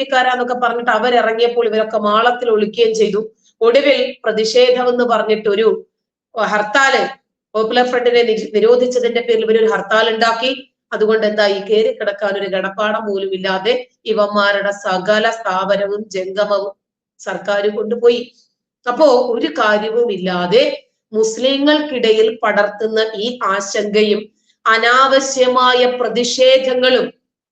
പിക്കാരാന്നൊക്കെ പറഞ്ഞിട്ട് അവരിറങ്ങിയപ്പോൾ ഇവരൊക്കെ മാളത്തിൽ ഒളിക്കുകയും ചെയ്തു. ഒടുവിൽ പ്രതിഷേധം എന്ന് പറഞ്ഞിട്ട് ഒരു ഹർത്താൽ പോപ്പുലർ ഫ്രണ്ടിനെ നിരോധിച്ചതിന്റെ പേരിൽ ഇവരൊരു ഹർത്താൽ ഉണ്ടാക്കി അതുകൊണ്ട് എന്താ ഈ കയറി കിടക്കാൻ ഒരു ഗണപ്പാടം പോലും ഇല്ലാതെ ഇവന്മാരുടെ സകല സ്ഥാപനവും ജംഗമവും സർക്കാർ കൊണ്ടുപോയി. അപ്പോ ഒരു കാര്യവും ഇല്ലാതെ മുസ്ലിങ്ങൾക്കിടയിൽ പടർത്തുന്ന ഈ ആശങ്കയും അനാവശ്യമായ പ്രതിഷേധങ്ങളും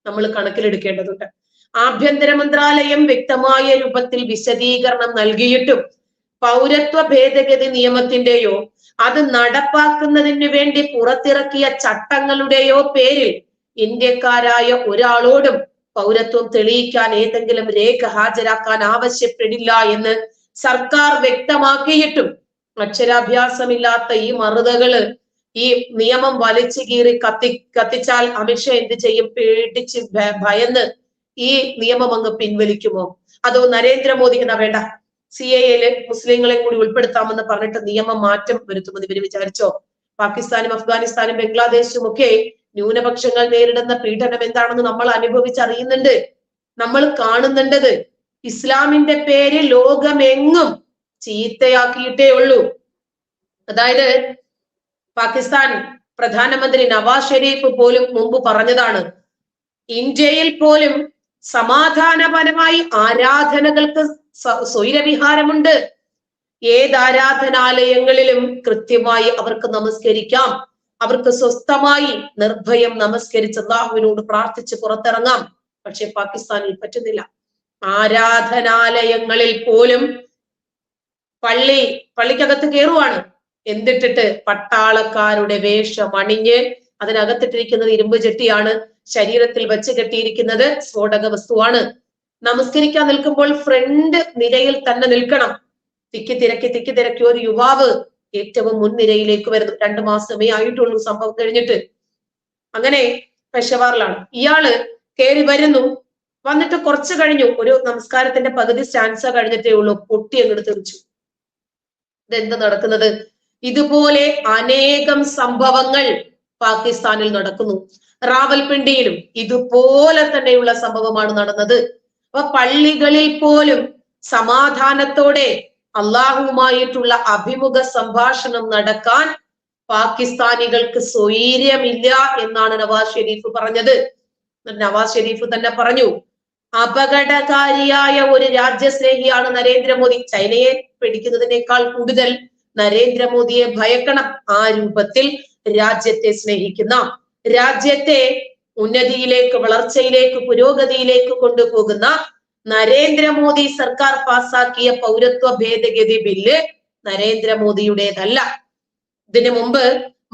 നമ്മൾ കണക്കിലെടുക്കേണ്ടതുണ്ട്. ആഭ്യന്തര മന്ത്രാലയം വ്യക്തമായ രൂപത്തിൽ വിശദീകരണം നൽകിയിട്ടും പൗരത്വ ഭേദഗതി നിയമത്തിന്റെയോ അത് നടപ്പാക്കുന്നതിന് വേണ്ടി പുറത്തിറക്കിയ ചട്ടങ്ങളുടെയോ പേരിൽ ഇന്ത്യക്കാരായ ഒരാളോടും പൗരത്വം തെളിയിക്കാൻ ഏതെങ്കിലും രേഖ ഹാജരാക്കാൻ ആവശ്യപ്പെടില്ല എന്ന് സർക്കാർ വ്യക്തമാക്കിയിട്ടും അക്ഷരാഭ്യാസമില്ലാത്ത ഈ മറുതകൾ ഈ നിയമം വലിച്ചു കീറി കത്തി കത്തിച്ചാൽ അമിത്ഷാ എന്ത് ചെയ്യും? പേടിച്ച് ഭയന്ന് ഈ നിയമം അങ്ങ് പിൻവലിക്കുമോ? അതോ നരേന്ദ്രമോദി എന്നാ വേണ്ട? സി എ എയിൽ മുസ്ലിങ്ങളെ കൂടി ഉൾപ്പെടുത്താമെന്ന് പറഞ്ഞിട്ട് നിയമം മാറ്റം വരുത്തുമെന്ന് ഇവർ വിചാരിച്ചോ? പാകിസ്ഥാനും അഫ്ഗാനിസ്ഥാനും ബംഗ്ലാദേശും ഒക്കെ ന്യൂനപക്ഷങ്ങൾ നേരിടുന്ന പീഡനം എന്താണെന്ന് നമ്മൾ അനുഭവിച്ചറിയുന്നുണ്ട്. നമ്മൾ കാണുന്നുണ്ടത്. ഇസ്ലാമിന്റെ പേര് ലോകമെങ്ങും ചീത്തയാക്കിയിട്ടേ ഉള്ളൂ. അതായത് പാകിസ്ഥാൻ പ്രധാനമന്ത്രി നവാസ് ഷെരീഫ് പോലും മുമ്പ് പറഞ്ഞതാണ് ഇന്ത്യയിൽ പോലും സമാധാനപരമായി ആരാധനകൾക്ക് സ്വൈരവിഹാരമുണ്ട്. ഏത് ആരാധനാലയങ്ങളിലും കൃത്യമായി അവർക്ക് നമസ്കരിക്കാം. അവർക്ക് സ്വസ്ഥമായി നിർഭയം നമസ്കരിച്ച് അള്ളാഹുവിനോട് പ്രാർത്ഥിച്ച് പുറത്തിറങ്ങാം. പക്ഷെ പാകിസ്ഥാനിൽ പറ്റുന്നില്ല. ആരാധനാലയങ്ങളിൽ പോലും പള്ളി പള്ളിക്കകത്ത് കയറുവാണ്. എന്തിട്ടിട്ട് പട്ടാളക്കാരുടെ വേഷം അണിഞ്ഞ് അതിനകത്തിട്ടിരിക്കുന്നത് ഇരുമ്പ് ചെട്ടിയാണ്. ശരീരത്തിൽ വെച്ച് കെട്ടിയിരിക്കുന്നത് സ്ഫോടക വസ്തുവാണ്. നമസ്കരിക്കാൻ നിൽക്കുമ്പോൾ ഫ്രണ്ട് നിരയിൽ തന്നെ നിൽക്കണം. തിക്കി തിരക്കി തിക്കി തിരക്കി ഒരു യുവാവ് ഏറ്റവും മുൻനിരയിലേക്ക് വരുന്നു. രണ്ടു മാസമേ ആയിട്ടുള്ളൂ സംഭവം കഴിഞ്ഞിട്ട്. അങ്ങനെ പെഷവാറിലാണ്. ഇയാൾ കയറി വരുന്നു. വന്നിട്ട് കുറച്ച് കഴിഞ്ഞു. ഒരു നമസ്കാരത്തിന്റെ പകുതി സ്റ്റാൻസ കഴിഞ്ഞിട്ടേ ഉള്ളൂ. പൊട്ടി അങ്ങോട്ട് തെറിച്ചു. ഇതെന്ത് നടക്കുന്നത്? ഇതുപോലെ അനേകം സംഭവങ്ങൾ പാകിസ്ഥാനിൽ നടക്കുന്നു. റാവൽപിണ്ടിയിലും ഇതുപോലെ തന്നെയുള്ള സംഭവമാണ് നടന്നത്. അപ്പൊ പള്ളികളിൽ പോലും സമാധാനത്തോടെ അള്ളാഹുവുമായിട്ടുള്ള അഭിമുഖ സംഭാഷണം നടക്കാൻ പാകിസ്ഥാനികൾക്ക് സ്വൈര്യമില്ല എന്നാണ് നവാസ് ഷെരീഫ് പറഞ്ഞത്. നവാസ് ഷെരീഫ് തന്നെ പറഞ്ഞു അപകടകാരിയായ ഒരു രാജ്യസ്നേഹിയാണ് നരേന്ദ്രമോദി. ചൈനയെ പിടിക്കുന്നതിനേക്കാൾ കൂടുതൽ നരേന്ദ്രമോദിയെ ഭയക്കണം ആ രൂപത്തിൽ രാജ്യത്തെ സ്നേഹിക്കുന്ന രാജ്യത്തെ ഉന്നതിയിലേക്ക് വളർച്ചയിലേക്ക് പുരോഗതിയിലേക്ക് കൊണ്ടുപോകുന്ന നരേന്ദ്രമോദി സർക്കാർ പാസാക്കിയ പൗരത്വ ഭേദഗതി ബില്ല് നരേന്ദ്രമോദിയുടേതല്ല. ഇതിനു മുമ്പ്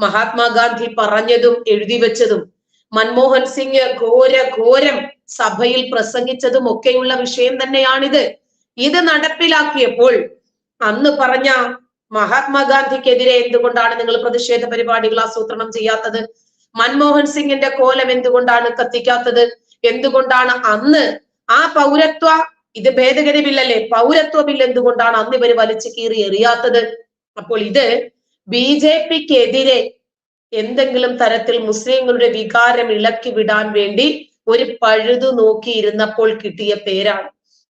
മഹാത്മാഗാന്ധി പറഞ്ഞതും എഴുതി വെച്ചതും മൻമോഹൻ സിംഗ് ഘോര ഘോരം സഭയിൽ പ്രസംഗിച്ചതും ഒക്കെയുള്ള വിഷയം തന്നെയാണിത്. ഇത് നടപ്പിലാക്കിയപ്പോൾ അന്ന് പറഞ്ഞ മഹാത്മാഗാന്ധിക്കെതിരെ എന്തുകൊണ്ടാണ് നിങ്ങൾ പ്രതിഷേധ പരിപാടികൾ ആസൂത്രണം ചെയ്യാത്തത്? മൻമോഹൻ സിംഗിന്റെ കോലം എന്തുകൊണ്ടാണ് കത്തിക്കാത്തത്? എന്തുകൊണ്ടാണ് അന്ന് ആ പൗരത്വ ഇത് ഭേദഗതി ബില്ലല്ലേ? പൗരത്വ ബില്ല് എന്തുകൊണ്ടാണ് അന്ന് ഇവർ വലിച്ചു കീറി എറിയാത്തത്? അപ്പോൾ ഇത് ബി ജെ പിക്കെതിരെ എന്തെങ്കിലും തരത്തിൽ മുസ്ലിങ്ങളുടെ വികാരം ഇളക്കി വിടാൻ വേണ്ടി ഒരു പഴുതു നോക്കിയിരുന്നപ്പോൾ കിട്ടിയ പേരാണ്.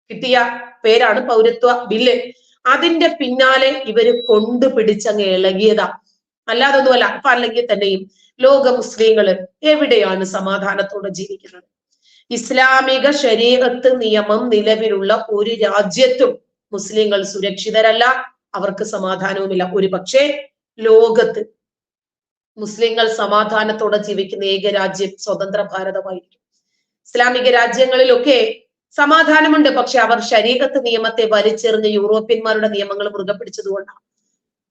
കിട്ടിയ പേരാണ് പൗരത്വ ബില്ല്. അതിന്റെ പിന്നാലെ ഇവർ കൊണ്ടുപിടിച്ചങ്ങ് ഇളകിയതാ. അല്ലാതൊന്നുമല്ല അപ്പൊ അല്ലെങ്കിൽ തന്നെയും ലോക മുസ്ലിങ്ങൾ എവിടെയാണ് സമാധാനത്തോടെ ജീവിക്കുന്നത്? ഇസ്ലാമിക ശരീരത്ത് നിയമം നിലവിലുള്ള ഒരു രാജ്യത്തും മുസ്ലിങ്ങൾ സുരക്ഷിതരല്ല അവർക്ക് സമാധാനവുമില്ല. ഒരു പക്ഷേ ലോകത്ത് മുസ്ലിങ്ങൾ സമാധാനത്തോടെ ജീവിക്കുന്ന ഏക രാജ്യം സ്വതന്ത്ര ഭാരതമായിരിക്കും. ഇസ്ലാമിക രാജ്യങ്ങളിലൊക്കെ സമാധാനമുണ്ട് പക്ഷെ അവർ ശരീരത്ത് നിയമത്തെ വലിച്ചെറിഞ്ഞ് യൂറോപ്യന്മാരുടെ നിയമങ്ങൾ മുറുകെ പിടിച്ചതുകൊണ്ടാണ്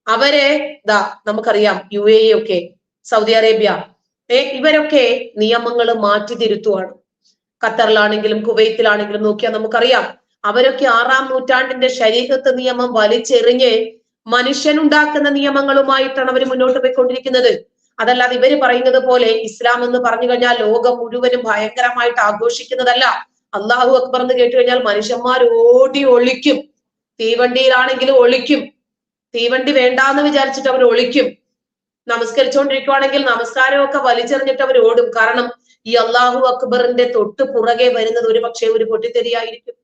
അവരെ ദാ നമുക്കറിയാം യു എ ഒക്കെ സൗദി അറേബ്യ. ഏ ഇവരൊക്കെ നിയമങ്ങൾ മാറ്റി തിരുത്തുവാണ് ഖത്തറിലാണെങ്കിലും കുവൈത്തിലാണെങ്കിലും നോക്കിയാൽ നമുക്കറിയാം. അവരൊക്കെ ആറാം നൂറ്റാണ്ടിന്റെ ശരീരത്ത് നിയമം വലിച്ചെറിഞ്ഞ് മനുഷ്യനുണ്ടാക്കുന്ന നിയമങ്ങളുമായിട്ടാണ് അവർ മുന്നോട്ട് പോയിക്കൊണ്ടിരിക്കുന്നത്. അതല്ലാതെ ഇവർ പറയുന്നത് പോലെ ഇസ്ലാം എന്ന് പറഞ്ഞു കഴിഞ്ഞാൽ ലോകം മുഴുവനും ഭയങ്കരമായിട്ട് ആഘോഷിക്കുന്നതല്ല. അള്ളാഹു അക്ബർ എന്ന് കേട്ട് കഴിഞ്ഞാൽ മനുഷ്യന്മാർ ഓടി ഒളിക്കും. തീവണ്ടിയിലാണെങ്കിലും ഒളിക്കും. തീവണ്ടി വേണ്ടാന്ന് വിചാരിച്ചിട്ട് അവർ ഒളിക്കും. നമസ്കരിച്ചുകൊണ്ടിരിക്കുവാണെങ്കിൽ നമസ്കാരമൊക്കെ വലിച്ചെറിഞ്ഞിട്ട് അവർ ഓടും. കാരണം ഈ അള്ളാഹു അക്ബറിന്റെ തൊട്ട് പുറകെ വരുന്നത് ഒരു പക്ഷേ ഒരു പൊട്ടിത്തെറിയായിരിക്കും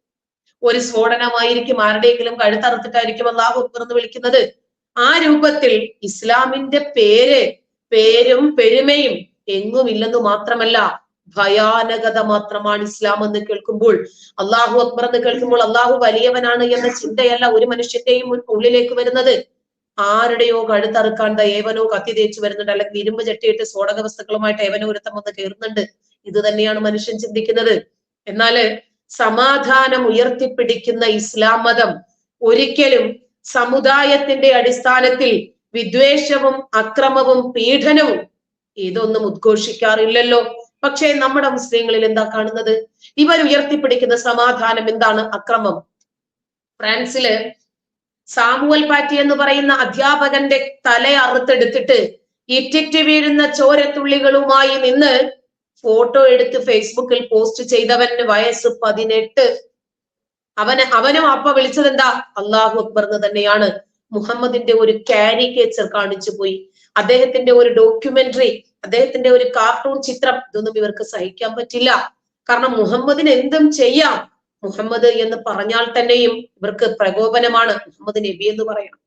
ഒരു സ്ഫോടനമായിരിക്കും. ആരുടെയെങ്കിലും കഴുത്തറുത്തിട്ടായിരിക്കും അള്ളാഹു അക്ബർ എന്ന് വിളിക്കുന്നത്. ആ രൂപത്തിൽ ഇസ്ലാമിന്റെ പേര് പേരും പെരുമയും എങ്ങുമില്ലെന്ന് മാത്രമല്ല ഭയാനകത മാത്രമാണ് ഇസ്ലാം എന്ന് കേൾക്കുമ്പോൾ അള്ളാഹു അക്ബർ എന്ന് കേൾക്കുമ്പോൾ അള്ളാഹു വലിയവനാണ് എന്ന ചിന്തയല്ല ഒരു മനുഷ്യന്റെയും ഉള്ളിലേക്ക് വരുന്നത്. ആരുടെയോ കഴുത്തറുക്കാണ്ട ഏവനോ കത്തി തേച്ച് വരുന്നുണ്ട് അല്ലെങ്കിൽ ഇരുമ്പ് ചട്ടിയിട്ട് സ്ഫോടക വസ്തുക്കളുമായിട്ട് ഏവനോ ഒരുത്തം വന്ന് കയറുന്നുണ്ട്. ഇത് തന്നെയാണ് മനുഷ്യൻ ചിന്തിക്കുന്നത്. എന്നാൽ സമാധാനം ഉയർത്തിപ്പിടിക്കുന്ന ഇസ്ലാം മതം ഒരിക്കലും സമുദായത്തിന്റെ അടിസ്ഥാനത്തിൽ വിദ്വേഷവും അക്രമവും പീഡനവും ഇതൊന്നും ഉദ്ഘോഷിക്കാറില്ലല്ലോ. പക്ഷേ നമ്മുടെ മുസ്ലിങ്ങളിൽ എന്താ കാണുന്നത്? ഇവർ ഉയർത്തിപ്പിടിക്കുന്ന സമാധാനം എന്താണ്? അക്രമം. ഫ്രാൻസിൽ സാമുവൽ പാറ്റി എന്ന് പറയുന്ന അധ്യാപകന്റെ തല അറുത്തെടുത്തിട്ട് ഇറ്റിറ്റ് വീഴുന്ന ചോരത്തുള്ളികളുമായി നിന്ന് ഫോട്ടോ എടുത്ത് ഫേസ്ബുക്കിൽ പോസ്റ്റ് ചെയ്തവന്റെ വയസ്സ് പതിനെട്ട്. അവന് അവനും അപ്പ വിളിച്ചത് എന്താ അള്ളാഹു അക്ബർ എന്ന് തന്നെയാണ്. മുഹമ്മദിന്റെ ഒരു കാരിക്കേച്ചർ കാണിച്ചു പോയി അദ്ദേഹത്തിന്റെ ഒരു ഡോക്യുമെന്ററി അദ്ദേഹത്തിന്റെ ഒരു കാർട്ടൂൺ ചിത്രം ഇതൊന്നും ഇവർക്ക് സഹിക്കാൻ പറ്റില്ല. കാരണം മുഹമ്മദിന് എന്തും ചെയ്യാം. മുഹമ്മദ് എന്ന് പറഞ്ഞാൽ തന്നെയും ഇവർക്ക് പ്രകോപനമാണ് മുഹമ്മദ് നബി എന്ന് പറയണം.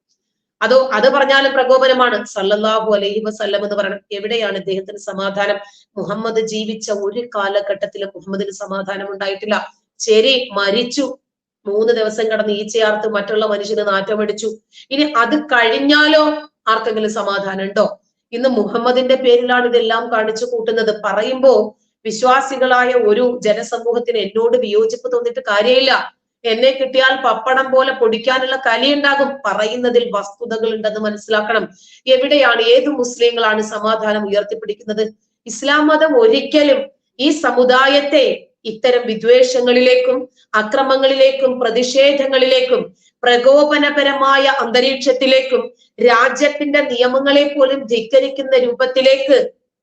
അതോ അത് പറഞ്ഞാലും പ്രകോപനമാണ്. സല്ലല്ലാഹു അലൈഹി വസല്ലം എന്ന് പറയണം. എവിടെയാണ് ഇദ്ദേഹത്തിന് സമാധാനം? മുഹമ്മദ് ജീവിച്ച ഒരു കാലഘട്ടത്തിലും മുഹമ്മദിന് സമാധാനം ഉണ്ടായിട്ടില്ല. ശരി മരിച്ചു. മൂന്ന് ദിവസം കടന്ന് ഈച്ചയാർത്ത് മറ്റുള്ള മനുഷ്യന് നാറ്റമടിച്ചു. ഇനി അത് കഴിഞ്ഞാലോ? ആർക്കെങ്കിലും സമാധാനം ഉണ്ടോ ഇന്ന് മുഹമ്മദിന്റെ പേരിലാണ് ഇതെല്ലാം കാണിച്ചു കൂട്ടുന്നത്. പറയുമ്പോ വിശ്വാസികളായ ഒരു ജനസമൂഹത്തിന് എന്നോട് വിയോജിപ്പ് തോന്നിട്ട് കാര്യമില്ല. എന്നെ കിട്ടിയാൽ പപ്പടം പോലെ പൊടിക്കാനുള്ള കലിയുണ്ടാകും. പറയുന്നതിൽ വസ്തുതകൾ ഉണ്ടെന്ന് മനസ്സിലാക്കണം. എവിടെയാണ് ഏത് മുസ്ലിങ്ങളാണ് സമാധാനം ഉയർത്തിപ്പിടിക്കുന്നത്? ഇസ്ലാം മതം ഒരിക്കലും ഈ സമുദായത്തെ ഇത്തരം വിദ്വേഷങ്ങളിലേക്കും അക്രമങ്ങളിലേക്കും പ്രതിഷേധങ്ങളിലേക്കും പ്രകോപനപരമായ അന്തരീക്ഷത്തിലേക്കും രാജ്യത്തിന്റെ നിയമങ്ങളെ പോലും ധിക്കരിക്കുന്ന രൂപത്തിലേക്ക്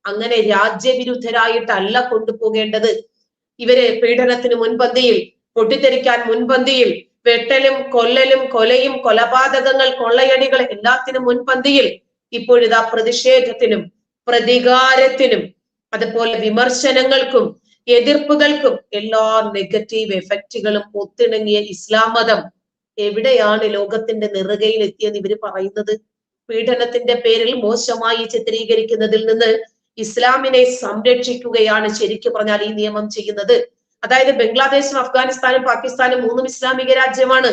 അങ്ങനെ രാജ്യവിരുദ്ധരായിട്ടല്ല കൊണ്ടുപോകേണ്ടത്. ഇവരെ പീഡനത്തിന് മുൻപന്തിയിൽ പൊട്ടിത്തെറിക്കാൻ മുൻപന്തിയിൽ വെട്ടലും കൊല്ലലും കൊലയും കൊലപാതകങ്ങൾ കൊള്ളയടികൾ എല്ലാത്തിനും മുൻപന്തിയിൽ ഇപ്പോഴിതാ പ്രതിഷേധത്തിനും പ്രതികാരത്തിനും അതുപോലെ വിമർശനങ്ങൾക്കും എതിർപ്പുകൾക്കും എല്ലാ നെഗറ്റീവ് എഫക്റ്റുകളും ഒത്തിണങ്ങിയ ഇസ്ലാം മതം എവിടെയാണ് ലോകത്തിന്റെ നിറുകയിൽ എത്തിയെന്ന് ഇവർ പറയുന്നത് പീഡനത്തിന്റെ പേരിൽ മോശമായി ചിത്രീകരിക്കുന്നതിൽ നിന്ന് ഇസ്ലാമിനെ സംരക്ഷിക്കുകയാണ് ശരിക്കും പറഞ്ഞാൽ ഈ നിയമം ചെയ്യുന്നത്. അതായത് ബംഗ്ലാദേശും അഫ്ഗാനിസ്ഥാനും പാകിസ്ഥാനും മൂന്നും ഇസ്ലാമിക രാജ്യമാണ്.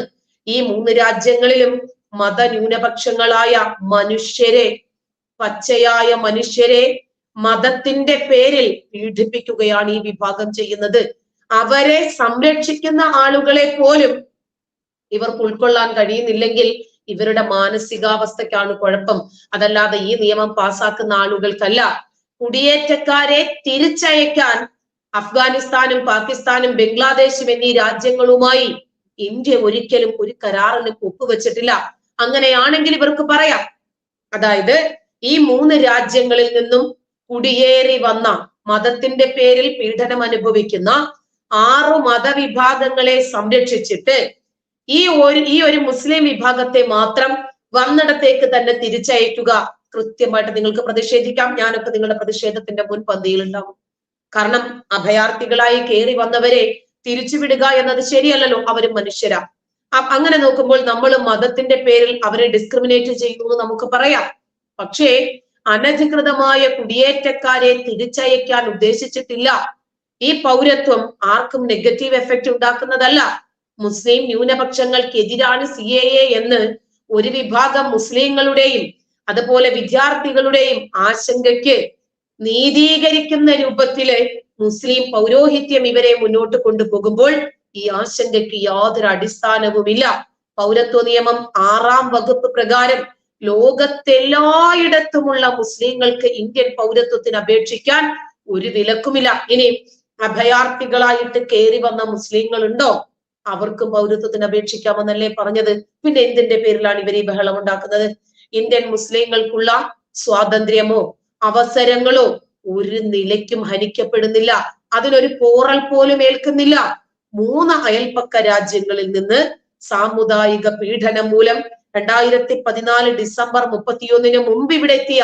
ഈ മൂന്ന് രാജ്യങ്ങളിലും മതന്യൂനപക്ഷങ്ങളായ മനുഷ്യരെ പച്ചയായ മനുഷ്യരെ മതത്തിന്റെ പേരിൽ പീഡിപ്പിക്കുകയാണ് ഈ വിഭാഗം ചെയ്യുന്നത്. അവരെ സംരക്ഷിക്കുന്ന ആളുകളെ പോലും ഇവർക്ക് ഉൾക്കൊള്ളാൻ കഴിയുന്നില്ലെങ്കിൽ ഇവരുടെ മാനസികാവസ്ഥയ്ക്കാണ് കുഴപ്പം. അതല്ലാതെ ഈ നിയമം പാസാക്കുന്ന ആളുകൾക്കല്ല. കുടിയേറ്റക്കാരെ തിരിച്ചയക്കാൻ അഫ്ഗാനിസ്ഥാനും പാകിസ്ഥാനും ബംഗ്ലാദേശും എന്നീ രാജ്യങ്ങളുമായി ഇന്ത്യ ഒരിക്കലും ഒരു കരാറിന് ഒപ്പുവെച്ചിട്ടില്ല. അങ്ങനെയാണെങ്കിൽ ഇവർക്ക് പറയാം. അതായത് ഈ മൂന്ന് രാജ്യങ്ങളിൽ നിന്നും കുടിയേറി വന്ന മതത്തിന്റെ പേരിൽ പീഡനം അനുഭവിക്കുന്ന ആറു മതവിഭാഗങ്ങളെ സംരക്ഷിച്ചിട്ട് ഈ ഒരു ഈ ഒരു മുസ്ലിം വിഭാഗത്തെ മാത്രം വന്നിടത്തേക്ക് തന്നെ തിരിച്ചയക്കുക കൃത്യമായിട്ട് നിങ്ങൾക്ക് പ്രതിഷേധിക്കാം. ഞാനൊക്കെ നിങ്ങളുടെ പ്രതിഷേധത്തിന്റെ മുൻപന്തിയിൽ ഉണ്ടാവും കാരണം അഭയാർത്ഥികളായി കയറി വന്നവരെ തിരിച്ചുവിടുക എന്നത് ശരിയല്ലല്ലോ. അവരും മനുഷ്യരാ. അങ്ങനെ നോക്കുമ്പോൾ നമ്മൾ മതത്തിന്റെ പേരിൽ അവരെ ഡിസ്ക്രിമിനേറ്റ് ചെയ്യുന്നു എന്ന് നമുക്ക് പറയാം. പക്ഷേ അനധികൃതമായ കുടിയേറ്റക്കാരെ തിരിച്ചയക്കാൻ ഉദ്ദേശിച്ചിട്ടില്ല. ഈ പൗരത്വം ആർക്കും നെഗറ്റീവ് എഫക്റ്റ് ഉണ്ടാക്കുന്നതല്ല. മുസ്ലിം ന്യൂനപക്ഷങ്ങൾക്കെതിരാണ് സി എ എ എന്ന് ഒരു വിഭാഗം മുസ്ലിങ്ങളുടെയും അതുപോലെ വിദ്യാർത്ഥികളുടെയും ആശങ്കയ്ക്ക് നീതീകരിക്കുന്ന രൂപത്തിൽ മുസ്ലിം പൗരോഹിത്യം ഇവരെ മുന്നോട്ട് കൊണ്ടുപോകുമ്പോൾ ഈ ആശങ്കയ്ക്ക് യാതൊരു അടിസ്ഥാനവുമില്ല. പൗരത്വ നിയമം ആറാം വകുപ്പ് പ്രകാരം ലോകത്തെല്ലായിടത്തുമുള്ള മുസ്ലിങ്ങൾക്ക് ഇന്ത്യൻ പൗരത്വത്തിന് അപേക്ഷിക്കാൻ ഒരു വിലക്കുമില്ല ഇനി അഭയാർത്ഥികളായിട്ട് കയറി വന്ന മുസ്ലിങ്ങൾ ഉണ്ടോ അവർക്കും പൗരത്വത്തിന് അപേക്ഷിക്കാമെന്നല്ലേ പറഞ്ഞത്. പിന്നെ എന്തിന്റെ പേരിലാണ് ഇവർ ഈ ബഹളം ഉണ്ടാക്കുന്നത്? ഇന്ത്യൻ മുസ്ലിങ്ങൾക്കുള്ള സ്വാതന്ത്ര്യമോ അവസരങ്ങളോ ഒരു നിലയ്ക്കും ഹനിക്കപ്പെടുന്നില്ല. അതിനൊരു പോറൽ പോലും ഏൽക്കുന്നില്ല. മൂന്ന് അയൽപ്പക്ക രാജ്യങ്ങളിൽ നിന്ന് സാമുദായിക പീഡനം മൂലം രണ്ടായിരത്തി പതിനാല് ഡിസംബർ മുപ്പത്തിയൊന്നിന് മുമ്പ് ഇവിടെ എത്തിയ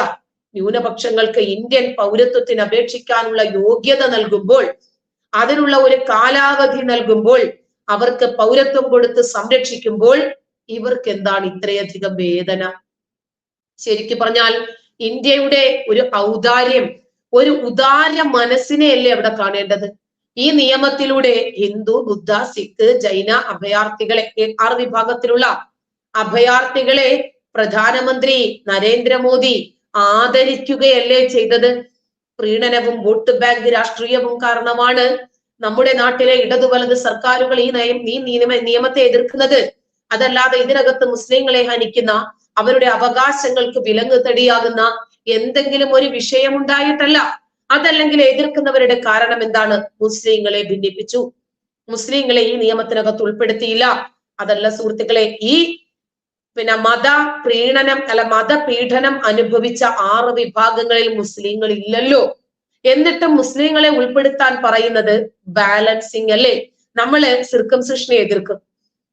ന്യൂനപക്ഷങ്ങൾക്ക് ഇന്ത്യൻ പൗരത്വത്തിന് അപേക്ഷിക്കാനുള്ള യോഗ്യത നൽകുമ്പോൾ അതിനുള്ള ഒരു കാലാവധി നൽകുമ്പോൾ അവർക്ക് പൗരത്വം കൊടുത്ത് സംരക്ഷിക്കുമ്പോൾ ഇവർക്ക് എന്താണ് ഇത്രയധികം വേദന? ശരിക്കും പറഞ്ഞാൽ ഇന്ത്യയുടെ ഒരു ഔദാര്യം ഒരു ഉദാര മനസ്സിനെയല്ലേ അവിടെ കാണേണ്ടത്? ഈ നിയമത്തിലൂടെ ഹിന്ദു ബുദ്ധ സിഖ് ജൈന അഭയാർത്ഥികളെ ആർ വിഭാഗത്തിലുള്ള അഭയാർത്ഥികളെ പ്രധാനമന്ത്രി നരേന്ദ്രമോദി ആദരിക്കുകയല്ലേ ചെയ്തത്? പ്രീണനവും വോട്ട് ബാങ്ക് രാഷ്ട്രീയവും കാരണമാണ് നമ്മുടെ നാട്ടിലെ ഇടതു വലത് സർക്കാരുകൾ ഈ നയം ഈ നിയമ നിയമത്തെ എതിർക്കുന്നത്. അതല്ലാതെ ഇതിനകത്ത് മുസ്ലിങ്ങളെ ഹനിക്കുന്ന അവരുടെ അവകാശങ്ങൾക്ക് വിലങ്ങ് തടിയാകുന്ന എന്തെങ്കിലും ഒരു വിഷയമുണ്ടായിട്ടല്ല. അതല്ലെങ്കിൽ എതിർക്കുന്നവരുടെ കാരണം എന്താണ്? മുസ്ലിങ്ങളെ ഭിന്നിപ്പിച്ചു. മുസ്ലിങ്ങളെ ഈ നിയമത്തിനകത്ത് ഉൾപ്പെടുത്തിയില്ല. അതല്ല സുഹൃത്തുക്കളെ ഈ പിന്നെ മത പ്രീണനം അല്ല മതപീഡനം അനുഭവിച്ച ആറ് വിഭാഗങ്ങളിൽ മുസ്ലിങ്ങൾ ഇല്ലല്ലോ. എന്നിട്ടും മുസ്ലിങ്ങളെ ഉൾപ്പെടുത്താൻ പറയുന്നത് ബാലൻസിങ് അല്ലേ? നമ്മൾ സിർക്കംസിഷനെ എതിർക്കും.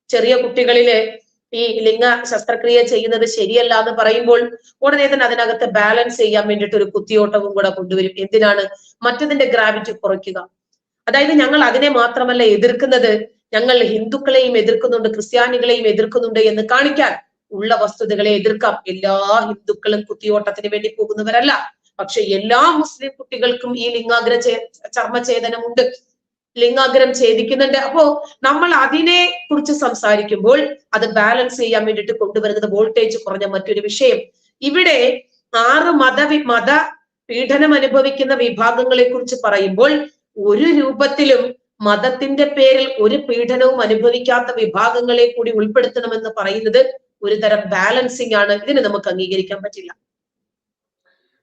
ചെറിയ കുട്ടികളിൽ ഈ ലിംഗ ശസ്ത്രക്രിയ ചെയ്യുന്നത് ശരിയല്ല എന്ന് പറയുമ്പോൾ ഉടനെ തന്നെ അതിനകത്ത് ബാലൻസ് ചെയ്യാൻ വേണ്ടിയിട്ട് ഒരു കുത്തിയോട്ടവും കൂടെ കൊണ്ടുവരും. എന്തിനാണ്? മറ്റതിന്റെ ഗ്രാവിറ്റി കുറയ്ക്കുക. അതായത് ഞങ്ങൾ അതിനെ മാത്രമല്ല എതിർക്കുന്നത്. ഞങ്ങൾ ഹിന്ദുക്കളെയും എതിർക്കുന്നുണ്ട് ക്രിസ്ത്യാനികളെയും എതിർക്കുന്നുണ്ട് എന്ന് കാണിക്കാൻ. ഉള്ള വസ്തുതകളെ എതിർക്കാം. എല്ലാ ഹിന്ദുക്കളും കുത്തിയോട്ടത്തിന് വേണ്ടി പോകുന്നവരല്ല. പക്ഷെ എല്ലാ മുസ്ലിം കുട്ടികൾക്കും ഈ ലിംഗാഗ്ര ചർമ്മഛേദനമുണ്ട്. ലിംഗാഗ്രം ഛേദിക്കുന്നുണ്ട്. അപ്പോ നമ്മൾ അതിനെ കുറിച്ച് സംസാരിക്കുമ്പോൾ അത് ബാലൻസ് ചെയ്യാൻ വേണ്ടിയിട്ട് കൊണ്ടുവരുന്നത് വോൾട്ടേജ് കുറഞ്ഞ മറ്റൊരു വിഷയം. ഇവിടെ ആറ് മത മത പീഡനം അനുഭവിക്കുന്ന വിഭാഗങ്ങളെ കുറിച്ച് പറയുമ്പോൾ ഒരു രൂപത്തിലും മതത്തിന്റെ പേരിൽ ഒരു പീഡനവും അനുഭവിക്കാത്ത വിഭാഗങ്ങളെ കൂടി ഉൾപ്പെടുത്തണമെന്ന് പറയുന്നത് ഒരു തരം ബാലൻസിങ് ആണ് ഇതിന് നമുക്ക് അംഗീകരിക്കാൻ പറ്റില്ല.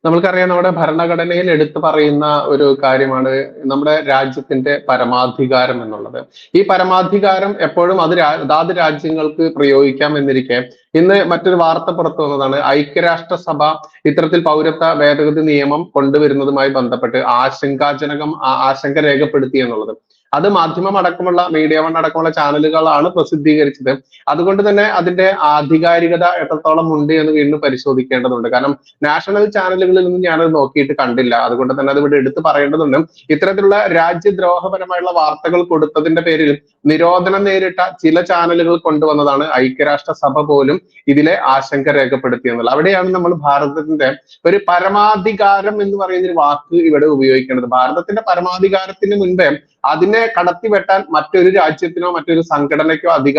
നമ്മൾക്കറിയാം നമ്മുടെ ഭരണഘടനയിൽ എടുത്തു പറയുന്ന ഒരു കാര്യമാണ് നമ്മുടെ രാജ്യത്തിന്റെ പരമാധികാരം എന്നുള്ളത്. ഈ പരമാധികാരം എപ്പോഴും അത് അതാത് രാജ്യങ്ങൾക്ക് പ്രയോഗിക്കാം എന്നിരിക്കെ ഇന്ന് മറ്റൊരു വാർത്ത പുറത്തു വന്നതാണ്. ഐക്യരാഷ്ട്രസഭ ഇത്തരത്തിൽ പൗരത്വ ഭേദഗതി നിയമം കൊണ്ടുവരുന്നതുമായി ബന്ധപ്പെട്ട് ആശങ്കാജനകം ആശങ്ക രേഖപ്പെടുത്തി എന്നുള്ളത്. അത് മാധ്യമം അടക്കമുള്ള മീഡിയ വൺ അടക്കമുള്ള ചാനലുകളാണ് പ്രസിദ്ധീകരിച്ചത്. അതുകൊണ്ട് തന്നെ അതിന്റെ ആധികാരികത എത്രത്തോളം ഉണ്ട് എന്ന് വീണ്ടും പരിശോധിക്കേണ്ടതുണ്ട്. കാരണം നാഷണൽ ചാനലുകളിൽ നിന്നും ഞാനത് നോക്കിയിട്ട് കണ്ടില്ല. അതുകൊണ്ട് തന്നെ അത് ഇവിടെ എടുത്തു പറയേണ്ടതുണ്ട്. ഇത്തരത്തിലുള്ള രാജ്യദ്രോഹപരമായുള്ള വാർത്തകൾ കൊടുത്തതിന്റെ പേരിൽ നിരോധനം നേരിട്ട ചില ചാനലുകൾ കൊണ്ടുവന്നതാണ് ഐക്യരാഷ്ട്ര സഭ പോലും ഇതിലെ ആശങ്ക രേഖപ്പെടുത്തിയെന്നുള്ളത്. അവിടെയാണ് നമ്മൾ ഭാരതത്തിന്റെ ഒരു പരമാധികാരം എന്ന് പറയുന്ന ഒരു വാക്ക് ഇവിടെ ഉപയോഗിക്കേണ്ടത്. ഭാരതത്തിന്റെ പരമാധികാരത്തിന് മുൻപേ അതിനെ കടത്തിവെട്ടാൻ മറ്റൊരു രാജ്യത്തിനോ മറ്റൊരു സംഘടനയ്ക്കോ അധികാരം